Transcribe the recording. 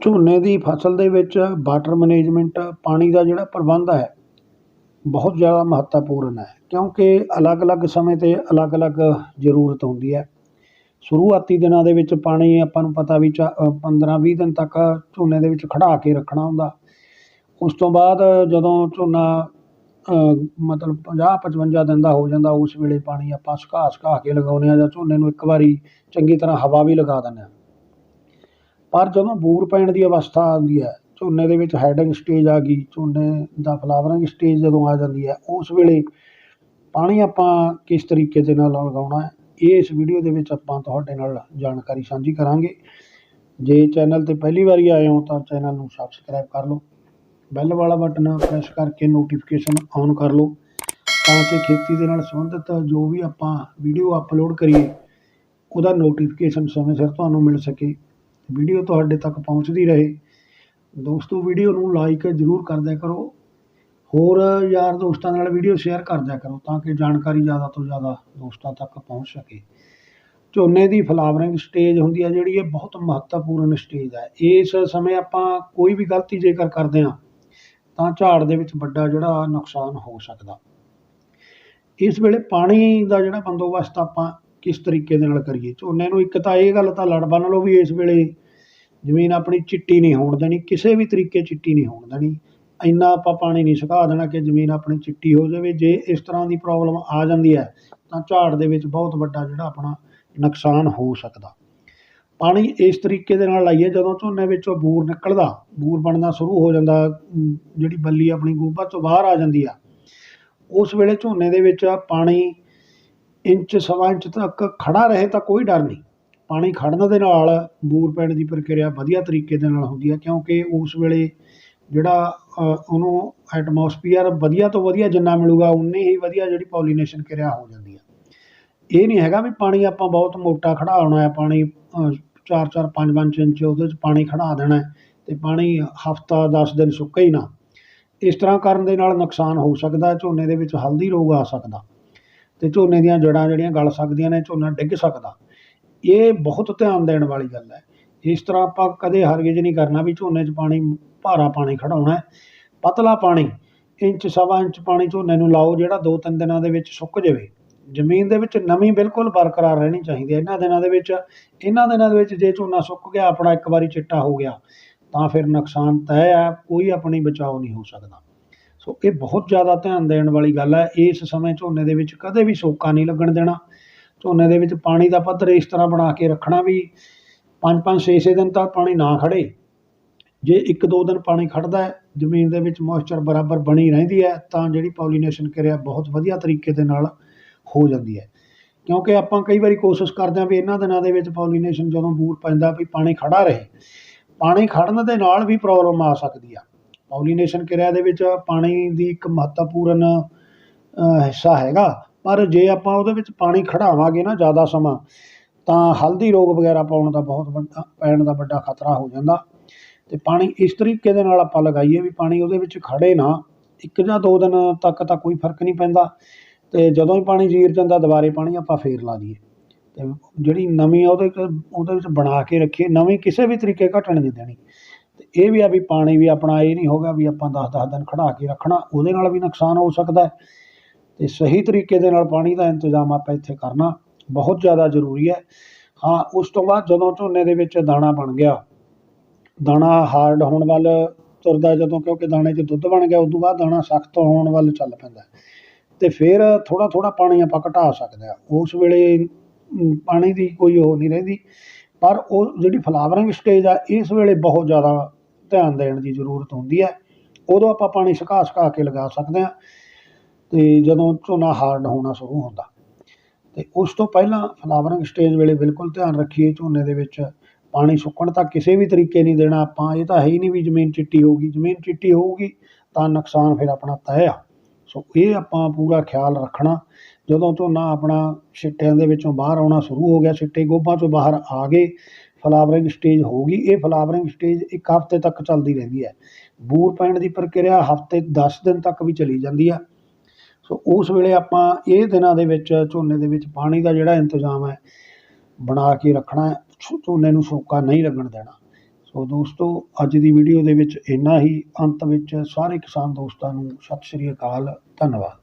ਝੋਨੇ ਦੀ ਫਸਲ ਦੇ ਵਿੱਚ ਵਾਟਰ ਮੈਨੇਜਮੈਂਟ, ਪਾਣੀ ਦਾ ਜਿਹੜਾ ਪ੍ਰਬੰਧ ਹੈ, ਬਹੁਤ ਜ਼ਿਆਦਾ ਮਹੱਤਵਪੂਰਨ ਹੈ, ਕਿਉਂਕਿ ਅਲੱਗ ਅਲੱਗ ਸਮੇਂ 'ਤੇ ਅਲੱਗ ਅਲੱਗ ਜ਼ਰੂਰਤ ਹੁੰਦੀ ਹੈ। ਸ਼ੁਰੂਆਤੀ ਦਿਨਾਂ ਦੇ ਵਿੱਚ ਪਾਣੀ ਆਪਾਂ ਨੂੰ ਪਤਾ ਵੀ ਚਾ ਪੰਦਰਾਂ ਵੀਹ ਦਿਨ ਤੱਕ ਝੋਨੇ ਦੇ ਵਿੱਚ ਖੜ੍ਹਾ ਕੇ ਰੱਖਣਾ ਹੁੰਦਾ। ਉਸ ਤੋਂ ਬਾਅਦ ਜਦੋਂ ਝੋਨਾ ਮਤਲਬ ਪੰਜਾਹ ਪਚਵੰਜਾ ਦਿਨ ਦਾ ਹੋ ਜਾਂਦਾ, ਉਸ ਵੇਲੇ ਪਾਣੀ ਆਪਾਂ ਸੁਕਾ ਸੁਕਾ ਕੇ ਲਗਾਉਂਦੇ ਹਾਂ ਜਾਂ ਝੋਨੇ ਨੂੰ ਇੱਕ ਵਾਰੀ ਚੰਗੀ ਤਰ੍ਹਾਂ ਹਵਾ ਵੀ ਲਗਾ ਦਿੰਦੇ ਹਾਂ। ਪਰ ਜਦੋਂ ਬੂਰ ਪੈਣ ਦੀ ਅਵਸਥਾ ਆਉਂਦੀ ਹੈ, ਝੋਨੇ ਦੇ ਵਿੱਚ ਹੈਡਿੰਗ ਸਟੇਜ ਆ ਗਈ, ਝੋਨੇ ਦਾ ਫਲਾਵਰਿੰਗ ਸਟੇਜ ਜਦੋਂ ਆ ਜਾਂਦੀ ਹੈ, ਉਸ ਵੇਲੇ ਪਾਣੀ ਆਪਾਂ ਕਿਸ ਤਰੀਕੇ ਦੇ ਨਾਲ ਲਗਾਉਣਾ ਹੈ, ਇਹ ਇਸ ਵੀਡੀਓ ਦੇ ਵਿੱਚ ਆਪਾਂ ਤੁਹਾਡੇ ਨਾਲ ਜਾਣਕਾਰੀ ਸਾਂਝੀ ਕਰਾਂਗੇ। ਜੇ ਚੈਨਲ 'ਤੇ ਪਹਿਲੀ ਵਾਰੀ ਆਏ ਹੋ ਤਾਂ ਚੈਨਲ ਨੂੰ ਸਬਸਕ੍ਰਾਈਬ ਕਰ ਲਓ ਬੈਲ ਵਾਲਾ ਬਟਨ ਪ੍ਰੈਸ ਕਰਕੇ ਨੋਟੀਫਿਕੇਸ਼ਨ ਔਨ ਕਰ ਲਓ, ਤਾਂ ਕਿ ਖੇਤੀ ਦੇ ਨਾਲ ਸੰਬੰਧਿਤ ਜੋ ਵੀ ਆਪਾਂ ਵੀਡੀਓ ਅਪਲੋਡ ਕਰੀਏ, ਉਹਦਾ ਨੋਟੀਫਿਕੇਸ਼ਨ ਸਮੇਂ ਸਿਰ ਤੁਹਾਨੂੰ ਮਿਲ ਸਕੇ। ਵੀਡੀਓ ਤੁਹਾਡੇ ਤੱਕ ਪਹੁੰਚਦੀ ਰਹੇ। ਦੋਸਤੋ, ਵੀਡੀਓ ਨੂੰ ਲਾਈਕ ਜ਼ਰੂਰ ਕਰਦਿਆ ਕਰੋ। ਹੋਰ ਯਾਰ ਦੋਸਤਾਂ ਨਾਲ ਵੀਡੀਓ ਸ਼ੇਅਰ ਕਰਦਿਆ ਕਰੋ ਤਾਂ ਕਿ ਜਾਣਕਾਰੀ ਜ਼ਿਆਦਾ ਤੋਂ ਜ਼ਿਆਦਾ ਦੋਸਤਾਂ ਤੱਕ ਪਹੁੰਚ ਸਕੇ। ਝੋਨੇ ਦੀ ਫਲਾਵਰਿੰਗ ਸਟੇਜ ਹੁੰਦੀ ਹੈ ਜਿਹੜੀ, ਇਹ ਬਹੁਤ ਮਹੱਤਵਪੂਰਨ ਸਟੇਜ ਹੈ ਇਸ ਸਮੇਂ ਆਪਾਂ ਕੋਈ ਵੀ ਗਲਤੀ ਜੇਕਰ ਕਰਦੇ ਹਾਂ, ਤਾਂ ਝਾੜ ਦੇ ਵਿੱਚ ਵੱਡਾ ਜਿਹੜਾ ਨੁਕਸਾਨ ਹੋ ਸਕਦਾ। ਇਸ ਵੇਲੇ ਪਾਣੀ ਦਾ ਜਿਹੜਾ ਬੰਦੋਬਸਤ ਆਪਾਂ ਕਿਸ ਤਰੀਕੇ ਦੇ ਨਾਲ ਕਰੀਏ। ਝੋਨੇ ਨੂੰ ਇੱਕ ਤਾਂ ਇਹ ਗੱਲ ਤਾਂ ਲੜ ਬੰਨ ਲਓ ਵੀ ਇਸ ਵੇਲੇ ਜ਼ਮੀਨ ਆਪਣੀ ਚਿੱਟੀ ਨਹੀਂ ਹੋਣ ਦੇਣੀ, ਕਿਸੇ ਵੀ ਤਰੀਕੇ ਚਿੱਟੀ ਨਹੀਂ ਹੋਣ ਦੇਣੀ। ਇੰਨਾ ਆਪਾਂ ਪਾਣੀ ਨਹੀਂ ਸੁਕਾ ਦੇਣਾ ਕਿ ਜ਼ਮੀਨ ਆਪਣੀ ਚਿੱਟੀ ਹੋ ਜਾਵੇ। ਜੇ ਇਸ ਤਰ੍ਹਾਂ ਦੀ ਪ੍ਰੋਬਲਮ ਆ ਜਾਂਦੀ ਹੈ, ਤਾਂ ਝਾੜ ਦੇ ਵਿੱਚ ਬਹੁਤ ਵੱਡਾ ਜਿਹੜਾ ਆਪਣਾ ਨੁਕਸਾਨ ਹੋ ਸਕਦਾ। ਪਾਣੀ ਇਸ ਤਰੀਕੇ ਦੇ ਨਾਲ ਲਾਈਏ, ਜਦੋਂ ਝੋਨੇ ਵਿੱਚੋਂ ਬੂਰ ਨਿਕਲਦਾ, ਬੂਰ ਬਣਨਾ ਸ਼ੁਰੂ ਹੋ ਜਾਂਦਾ ਜਿਹੜੀ ਬੱਲੀ ਆਪਣੀ ਗੋਭਾ ਤੋਂ ਬਾਹਰ ਆ ਜਾਂਦੀ ਆ, ਉਸ ਵੇਲੇ ਝੋਨੇ ਦੇ ਵਿੱਚ ਪਾਣੀ ਇੰਚ, ਸਵਾ ਇੰਚ ਤੱਕ ਖੜਾ ਰਹੇ ਤਾਂ ਕੋਈ ਡਰ ਨਹੀਂ। ਪਾਣੀ ਖੜਨ ਦੇ ਨਾਲ ਬੂਰ ਪੈਣ ਦੀ ਪ੍ਰਕਿਰਿਆ ਵਧੀਆ ਤਰੀਕੇ ਦੇ ਨਾਲ ਹੁੰਦੀ ਹੈ, ਕਿਉਂਕਿ ਉਸ ਵੇਲੇ ਜਿਹੜਾ ਉਹਨੂੰ ਐਟਮੋਸਫੀਅਰ ਵਧੀਆ ਤੋਂ ਵਧੀਆ ਜਿੰਨਾ ਮਿਲੂਗਾ, ਉਨੀ ਹੀ ਵਧੀਆ ਜਿਹੜੀ ਪੋਲੀਨੇਸ਼ਨ ਕਿਰਿਆ ਹੋ ਜਾਂਦੀ ਹੈ। ਇਹ ਨਹੀਂ ਹੈਗਾ ਵੀ ਪਾਣੀ ਆਪਾਂ ਬਹੁਤ ਮੋਟਾ ਖੜਾਉਣਾ ਹੈ, ਪਾਣੀ ਚਾਰ ਚਾਰ, ਪੰਜ ਪੰਜ ਇੰਚ ਉਹਦੇ 'ਚ ਪਾਣੀ ਖੜਾ ਦੇਣਾ ਅਤੇ ਪਾਣੀ ਹਫਤਾ, ਦਸ ਦਿਨ ਸੁੱਕਾ ਹੀ ਨਾ। ਇਸ ਤਰ੍ਹਾਂ ਕਰਨ ਦੇ ਨਾਲ ਨੁਕਸਾਨ ਹੋ ਸਕਦਾ ਝੋਨੇ ਦੇ ਵਿੱਚ ਹਲਦੀ ਰੋਗ ਆ ਸਕਦਾ। ਅਤੇ ਝੋਨੇ ਦੀਆਂ ਜੜ੍ਹਾਂ ਜਿਹੜੀਆਂ ਗਲ ਸਕਦੀਆਂ ਨੇ, ਝੋਨਾ ਡਿੱਗ ਸਕਦਾ। ਇਹ ਬਹੁਤ ਧਿਆਨ ਦੇਣ ਵਾਲੀ ਗੱਲ ਹੈ। ਇਸ ਤਰ੍ਹਾਂ ਆਪਾਂ ਕਦੇ ਹਰਗਿਜ਼ ਨਹੀਂ ਕਰਨਾ ਵੀ ਝੋਨੇ 'ਚ ਪਾਣੀ, ਭਾਰਾ ਪਾਣੀ ਖੜਾਉਣਾ ਪਤਲਾ ਪਾਣੀ, ਇੰਚ, ਸਵਾ ਇੰਚ ਪਾਣੀ ਝੋਨੇ ਨੂੰ ਲਾਓ, ਜਿਹੜਾ ਦੋ ਤਿੰਨ ਦਿਨਾਂ ਦੇ ਵਿੱਚ ਸੁੱਕ ਜਾਵੇ। ਜ਼ਮੀਨ ਦੇ ਵਿੱਚ ਨਮੀ ਬਿਲਕੁਲ ਬਰਕਰਾਰ ਰਹਿਣੀ ਚਾਹੀਦੀ ਹੈ। ਇਹਨਾਂ ਦਿਨਾਂ ਦੇ ਵਿੱਚ, ਇਹਨਾਂ ਦਿਨਾਂ ਦੇ ਵਿੱਚ ਜੇ ਝੋਨਾ ਸੁੱਕ ਗਿਆ, ਆਪਣਾ ਇੱਕ ਵਾਰੀ ਚਿੱਟਾ ਹੋ ਗਿਆ, ਤਾਂ ਫਿਰ ਨੁਕਸਾਨ ਤੈਅ ਹੈ, ਕੋਈ ਆਪਣੀ ਬਚਾਓ ਨਹੀਂ ਹੋ ਸਕਦਾ। ਸੋ ਇਹ ਬਹੁਤ ਜ਼ਿਆਦਾ ਧਿਆਨ ਦੇਣ ਵਾਲੀ ਗੱਲ ਹੈ। ਇਸ ਸਮੇਂ ਝੋਨੇ ਦੇ ਵਿੱਚ ਕਦੇ ਵੀ ਸੋਕਾ ਨਹੀਂ ਲੱਗਣ ਦੇਣਾ। ਝੋਨੇ ਦੇ ਵਿੱਚ ਪਾਣੀ ਦਾ ਪੱਧਰ ਇਸ ਤਰ੍ਹਾਂ ਬਣਾ ਕੇ ਰੱਖਣਾ ਵੀ ਪੰਜ ਪੰਜ ਛੇ ਛੇ ਦਿਨ ਤੱਕ ਪਾਣੀ ਨਾ ਖੜੇ ਜੇ ਇੱਕ ਦੋ ਦਿਨ ਪਾਣੀ ਖੜਦਾ ਹੈ, ਜ਼ਮੀਨ ਦੇ ਵਿੱਚ ਮੋਇਸਚਰ ਬਰਾਬਰ ਬਣੀ ਰਹਿੰਦੀ ਹੈ, ਤਾਂ ਜਿਹੜੀ ਪੋਲੀਨੇਸ਼ਨ ਕਿਰਿਆ ਬਹੁਤ ਵਧੀਆ ਤਰੀਕੇ ਦੇ ਨਾਲ ਹੋ ਜਾਂਦੀ ਹੈ। ਕਿਉਂਕਿ ਆਪਾਂ ਕਈ ਵਾਰੀ ਕੋਸ਼ਿਸ਼ ਕਰਦੇ ਹਾਂ ਵੀ ਇਹਨਾਂ ਦਿਨਾਂ ਦੇ ਵਿੱਚ ਪੋਲੀਨੇਸ਼ਨ ਜਦੋਂ ਬੂਰ ਪੈਂਦਾ ਵੀ ਪਾਣੀ ਖੜਾ ਰਹੇ। ਪਾਣੀ ਖੜਨ ਦੇ ਨਾਲ ਵੀ ਪ੍ਰੋਬਲਮ ਆ ਸਕਦੀ ਆ। ਪੋਲੀਨੇਸ਼ਨ ਕਿਰਿਆ ਦੇ ਵਿੱਚ ਪਾਣੀ ਦੀ ਇੱਕ ਮਹੱਤਵਪੂਰਨ ਹਿੱਸਾ ਹੈਗਾ। ਪਰ ਜੇ ਆਪਾਂ ਉਹਦੇ ਵਿੱਚ ਪਾਣੀ ਖੜਾਵਾਂਗੇ ਨਾ ਜ਼ਿਆਦਾ ਸਮਾਂ, ਤਾਂ ਹਲਦੀ ਰੋਗ ਵਗੈਰਾ ਪਾਉਣ ਦਾ ਬਹੁਤ ਵੱਡਾ, ਪੈਣ ਦਾ ਵੱਡਾ ਖਤਰਾ ਹੋ ਜਾਂਦਾ। ਅਤੇ ਪਾਣੀ ਇਸ ਤਰੀਕੇ ਦੇ ਨਾਲ ਆਪਾਂ ਲਗਾਈਏ ਵੀ ਪਾਣੀ ਉਹਦੇ ਵਿੱਚ ਖੜੇ ਨਾ, ਇੱਕ ਜਾਂ ਦੋ ਦਿਨ ਤੱਕ ਤਾਂ ਕੋਈ ਫ਼ਰਕ ਨਹੀਂ ਪੈਂਦਾ। ਅਤੇ ਜਦੋਂ ਹੀ ਪਾਣੀ ਜੀਰ ਜਾਂਦਾ, ਦੁਬਾਰੇ ਪਾਣੀ ਆਪਾਂ ਫੇਰ ਲਾ ਦਈਏ। ਅਤੇ ਜਿਹੜੀ ਨਵੀਂ ਆ ਉਹਦੇ ਉਹਦੇ ਵਿੱਚ ਬਣਾ ਕੇ ਰੱਖੀਏ। ਨਮੀ ਕਿਸੇ ਵੀ ਤਰੀਕੇ ਘਟਣ ਨਹੀਂ ਦੇਣੀ। ਇਹ ਵੀ ਆ ਵੀ ਪਾਣੀ ਵੀ ਆਪਣਾ ਇਹ ਨਹੀਂ ਹੋਗਾ ਵੀ ਆਪਾਂ ਦਸ ਦਸ ਦਿਨ ਖੜਾ ਕੇ ਰੱਖਣਾ, ਉਹਦੇ ਨਾਲ ਵੀ ਨੁਕਸਾਨ ਹੋ ਸਕਦਾ ਹੈ। ਅਤੇ ਸਹੀ ਤਰੀਕੇ ਦੇ ਨਾਲ ਪਾਣੀ ਦਾ ਇੰਤਜ਼ਾਮ ਆਪਾਂ ਇੱਥੇ ਕਰਨਾ ਬਹੁਤ ਜ਼ਿਆਦਾ ਜ਼ਰੂਰੀ ਹੈ। ਹਾਂ, ਉਸ ਤੋਂ ਬਾਅਦ ਜਦੋਂ ਝੋਨੇ ਦੇ ਵਿੱਚ ਦਾਣਾ ਬਣ ਗਿਆ, ਦਾਣਾ ਹਾਰਡ ਹੋਣ ਵੱਲ ਤੁਰਦਾ ਜਦੋਂ ਕਿਉਂਕਿ ਦਾਣੇ 'ਚ ਦੁੱਧ ਬਣ ਗਿਆ, ਉਸ ਤੋਂ ਬਾਅਦ ਦਾਣਾ ਸਖਤ ਹੋਣ ਵੱਲ ਚੱਲ ਪੈਂਦਾ ਅਤੇ ਫਿਰ ਥੋੜ੍ਹਾ ਥੋੜ੍ਹਾ ਪਾਣੀ ਆਪਾਂ ਘਟਾ ਸਕਦੇ ਹਾਂ। ਉਸ ਵੇਲੇ ਪਾਣੀ ਦੀ ਕੋਈ ਉਹ ਨਹੀਂ ਰਹਿੰਦੀ। ਪਰ ਉਹ ਜਿਹੜੀ ਫਲਾਵਰਿੰਗ ਸਟੇਜ ਆ, ਇਸ ਵੇਲੇ ਬਹੁਤ ਜ਼ਿਆਦਾ ਧਿਆਨ ਦੇਣ ਦੀ ਜ਼ਰੂਰਤ ਹੁੰਦੀ ਹੈ, ਉਦੋਂ ਆਪਾਂ ਪਾਣੀ ਸੁਕਾ ਸੁਕਾ ਕੇ ਲਗਾ ਸਕਦੇ ਹਾਂ ਅਤੇ ਜਦੋਂ ਝੋਨਾ ਹਾਰਡ ਹੋਣਾ ਸ਼ੁਰੂ ਹੁੰਦਾ। ਅਤੇ ਉਸ ਤੋਂ ਪਹਿਲਾਂ ਫਲਾਵਰਿੰਗ ਸਟੇਜ ਵੇਲੇ ਬਿਲਕੁਲ ਧਿਆਨ ਰੱਖੀਏ ਝੋਨੇ ਦੇ ਵਿੱਚ ਪਾਣੀ ਸੁੱਕਣ ਤਾਂ ਕਿਸੇ ਵੀ ਤਰੀਕੇ ਨਹੀਂ ਦੇਣਾ ਆਪਾਂ, ਇਹ ਤਾਂ ਹੈ ਹੀ ਨਹੀਂ ਵੀ ਜ਼ਮੀਨ ਚਿੱਟੀ ਹੋਊਗੀ, ਜ਼ਮੀਨ ਚਿੱਟੀ ਹੋਊਗੀ ਤਾਂ ਨੁਕਸਾਨ ਫਿਰ ਆਪਣਾ ਤੈਅ ਆ। ਸੋ ਇਹ ਆਪਾਂ ਪੂਰਾ ਖਿਆਲ ਰੱਖਣਾ, ਜਦੋਂ ਝੋਨਾ ਆਪਣਾ ਛਿੱਟਿਆਂ ਦੇ ਵਿੱਚੋਂ ਬਾਹਰ ਆਉਣਾ ਸ਼ੁਰੂ ਹੋ ਗਿਆ, ਛਿੱਟੇ ਗੋਭਾਂ 'ਚੋਂ ਬਾਹਰ ਆ ਗਏ ਫਲਾਵਰਿੰਗ ਸਟੇਜ ਹੋਊਗੀ। ਇਹ ਫਲਾਵਰਿੰਗ ਸਟੇਜ ਇੱਕ ਹਫ਼ਤੇ ਤੱਕ ਚੱਲਦੀ ਰਹਿੰਦੀ ਹੈ। ਬੂਰ ਪੈਣ ਦੀ ਪ੍ਰਕਿਰਿਆ ਹਫ਼ਤੇ 10 ਦਿਨ ਤੱਕ ਵੀ ਚਲੀ ਜਾਂਦੀ ਆ। ਸੋ ਉਸ ਵੇਲੇ ਆਪਾਂ ਇਹ ਦਿਨਾਂ ਦੇ ਵਿੱਚ, ਝੋਨੇ ਦੇ ਵਿੱਚ ਪਾਣੀ ਦਾ ਜਿਹੜਾ ਇੰਤਜ਼ਾਮ ਹੈ, ਬਣਾ ਕੇ ਰੱਖਣਾ ਝੋਨੇ ਨੂੰ ਸੋਕਾ ਨਹੀਂ ਲੱਗਣ ਦੇਣਾ। ਸੋ ਦੋਸਤੋ, ਅੱਜ ਦੀ ਵੀਡੀਓ ਦੇ ਵਿੱਚ ਇੰਨਾ ਹੀ। ਅੰਤ ਵਿੱਚ ਸਾਰੇ ਕਿਸਾਨ ਦੋਸਤਾਂ ਨੂੰ ਸਤਿ ਸ਼੍ਰੀ ਅਕਾਲ। ਧੰਨਵਾਦ।